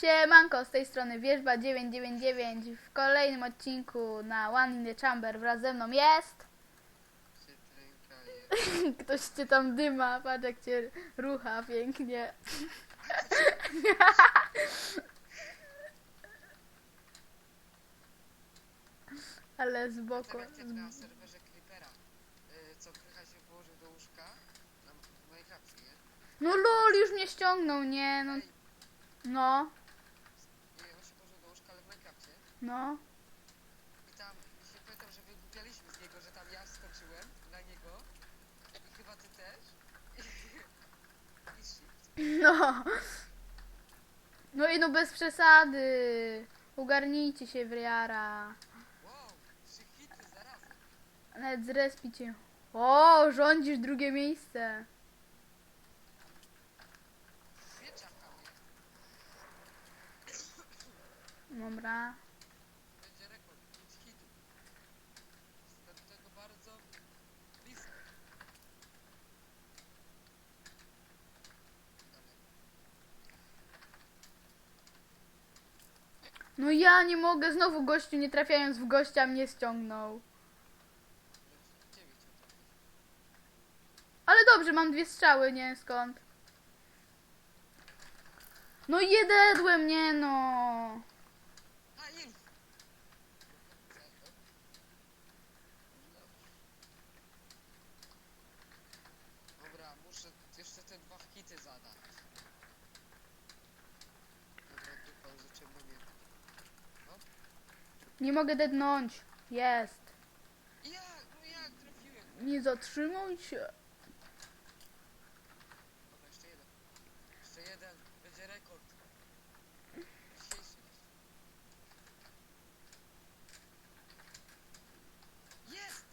Siemanko, z tej strony Wierzba 999 w kolejnym odcinku na One in the Chamber wraz ze mną jest ktoś cię tam dyma, patrz jak cię rucha pięknie. Ale z boku. Pamiętacie na serwerze Creepera, y, co Krycha się położył do łóżka? Na w Minecrafcie, nie? no lol już mnie ściągnął, nie no. No, nie, on się położył do łóżka, ale w Minecrafcie. No I tam się pamiętam, że wygłupialiśmy z niego, że tam ja skoczyłem na niego i chyba ty też. I no no i no bez przesady ogarnijcie się w jara Wow, trzy hity zaraz. Nawet zrespi cię. O, rządzisz drugie miejsce. Dwie czapka. Dobra. No ja nie mogę, znowu gościu nie trafiając w gościa mnie ściągnął. Ale dobrze, mam dwie strzały, nie skąd. No jededłem mnie, no. A, jest! Dobra, muszę jeszcze te dwa hity zadać. Dobra, dupa, zacząłem mnie. Nie mogę dednąć. Jest. Jak? No jak trafiłem? Nie zatrzymuj się. Jeszcze jeden. Jeszcze jeden. Będzie rekord. Jest!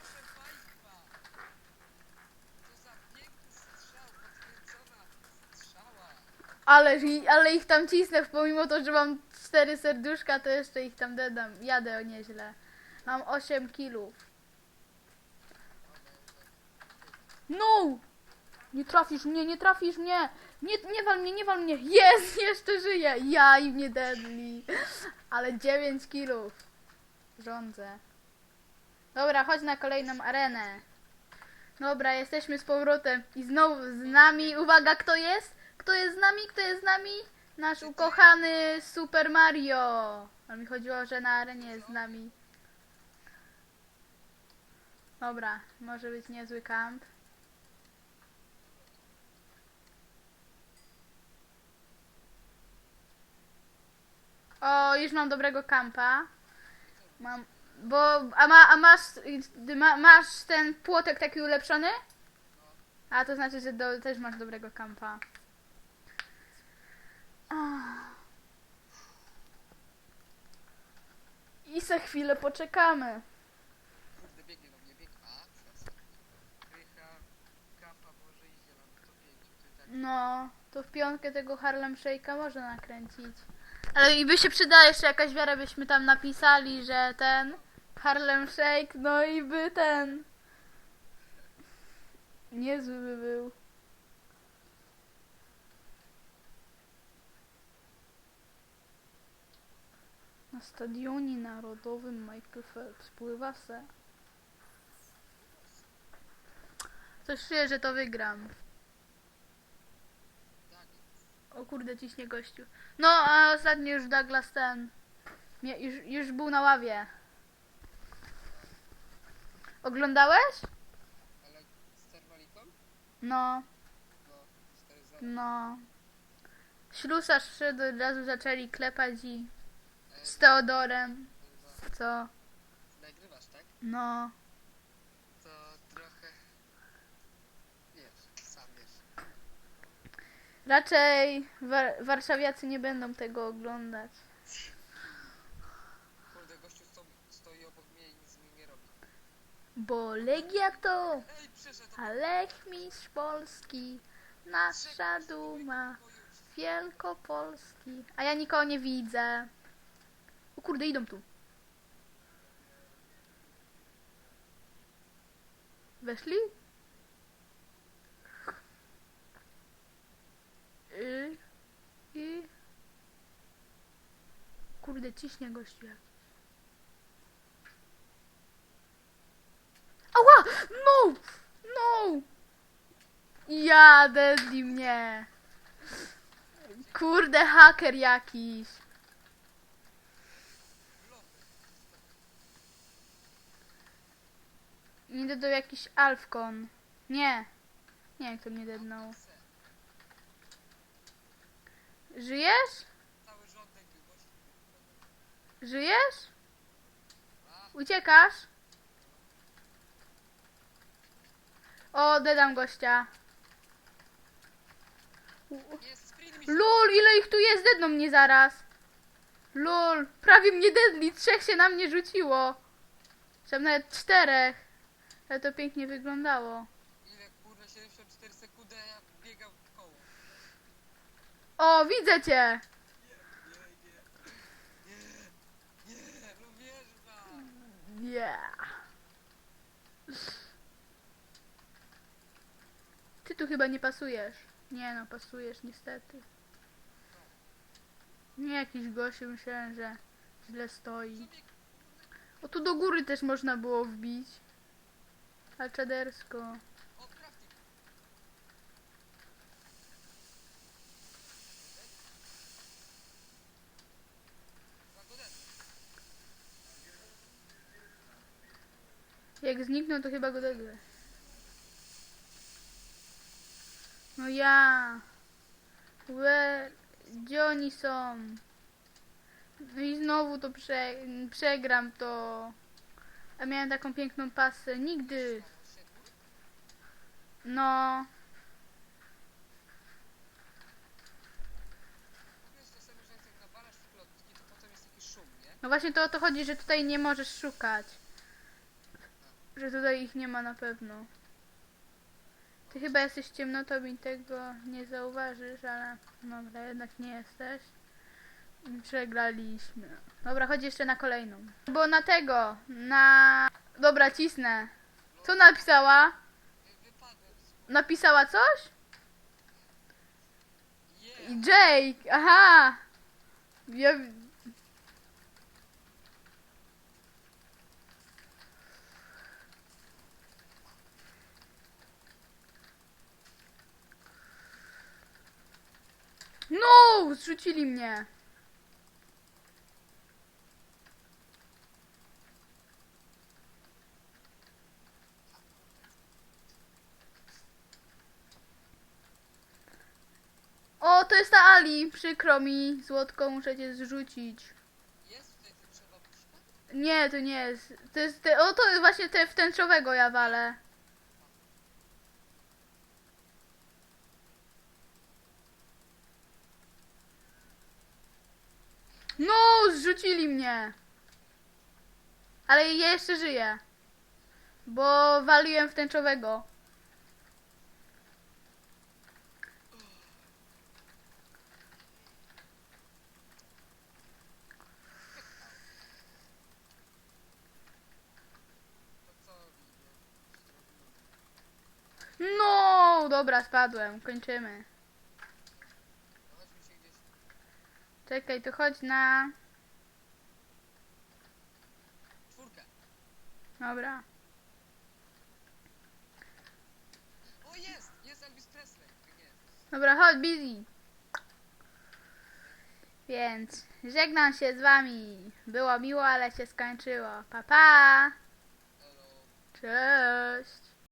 Proszę Państwa! To strzał, podkręcona strzała. Ale, ale ich tam cisnę, pomimo to, że mam cztery serduszka, to jeszcze ich tam dedam. Jadę nieźle. Mam 8 kilów. No! Nie trafisz mnie, nie trafisz mnie! Nie, nie wal mnie, nie wal mnie! Jest! Jeszcze żyję! Ja i mnie dedli. Ale 9 kilów. Rządzę. Dobra, chodź na kolejną arenę. Dobra, jesteśmy z powrotem. I znowu z nami. Uwaga, kto jest? Kto jest z nami? Kto jest z nami? Nasz ukochany Super Mario. A mi chodziło, że na arenie jest z nami. Dobra, może być niezły kamp. O, już mam dobrego kampa. Mam, bo, a, ma, a masz, ma, masz ten płotek taki ulepszony? A to znaczy, że do, też masz dobrego kampa. I za chwilę poczekamy. No, to w piątkę tego Harlem Shake'a można nakręcić. Ale i by się przydała jeszcze jakaś wiara, byśmy tam napisali, że ten Harlem Shake, no i by ten. Niezły by był. Na stadionie narodowym Michael Phelps pływa se. Coś czuję, że to wygram. O kurde, ciśnie gościu. No, a ostatnio już Douglas ten. Już, już był na ławie. Oglądałeś? ale z? No, No, 4 0. Ślusarz wszedł, od razu zaczęli klepać i z Teodorem. Co? Nagrywasz, tak? No. To trochę... Wiesz, sam wiesz. Raczej war warszawiacy nie będą tego oglądać. Kurde, gościu sto, stoi obok mnie i nic mi nie robi. Bo Legia to Ej, a Mistrz Polski, nasza duma. Wielkopolski. A ja nikogo nie widzę. O kurde, idą tu. Weszli? Y, I, i, Kurde, ciśnie gościu jak. Ała! No! No! Ja, dedli mnie. Kurde, haker jakiś. Nie dodał jakiś Alfkon. Nie. Nie, kto mnie dednął. Żyjesz? Żyjesz? Uciekasz? O, dedam gościa. Lul, ile ich tu jest? Dedną mnie zaraz. Lul, prawie mnie dedli. Trzech się na mnie rzuciło. Tam nawet czterech. Ale to pięknie wyglądało. Ile kurwa 74 sekundy, a ja biegam w koło. O, widzę cię. Nie, no wierzba. Yeah. Ty tu chyba nie pasujesz. Nie no, pasujesz niestety. Nie jakiś gościu, myślałem, że źle stoi. O, tu do góry też można było wbić. Ale czadersko. Jak zniknął, to chyba go dedłe. No ja. Where? Gdzie oni są? No i znowu to prze, przegram to. A miałem taką piękną pasę. Nigdy. No. No właśnie to o to chodzi, że tutaj nie możesz szukać. Że tutaj ich nie ma na pewno. Ty chyba jesteś ciemnotą i tego nie zauważysz, ale dobra, jednak nie jesteś. Przegraliśmy. Dobra, chodź jeszcze na kolejną. Bo na tego, na... Dobra, cisnę. Co napisała? Napisała coś? Jake, aha! Ja... No! Zrzucili mnie. O, Przykro mi. Złotko, muszę cię zrzucić. Jest tutaj tęczowa puszka? Nie, to nie jest. To jest te, o, to jest właśnie te wtęczowego ja walę. No, zrzucili mnie. Ale ja jeszcze żyję. Bo waliłem wtęczowego. To co mi nie No, dobra, spadłem. Kończymy. Czekaj, to chodź na... Czwórkę. Dobra. O, jest! Jest Elvis Presley. Tak jest. Dobra, chodź, busy. Więc żegnam się z wami. Było miło, ale się skończyło. Pa, pa. Hello. Cześć.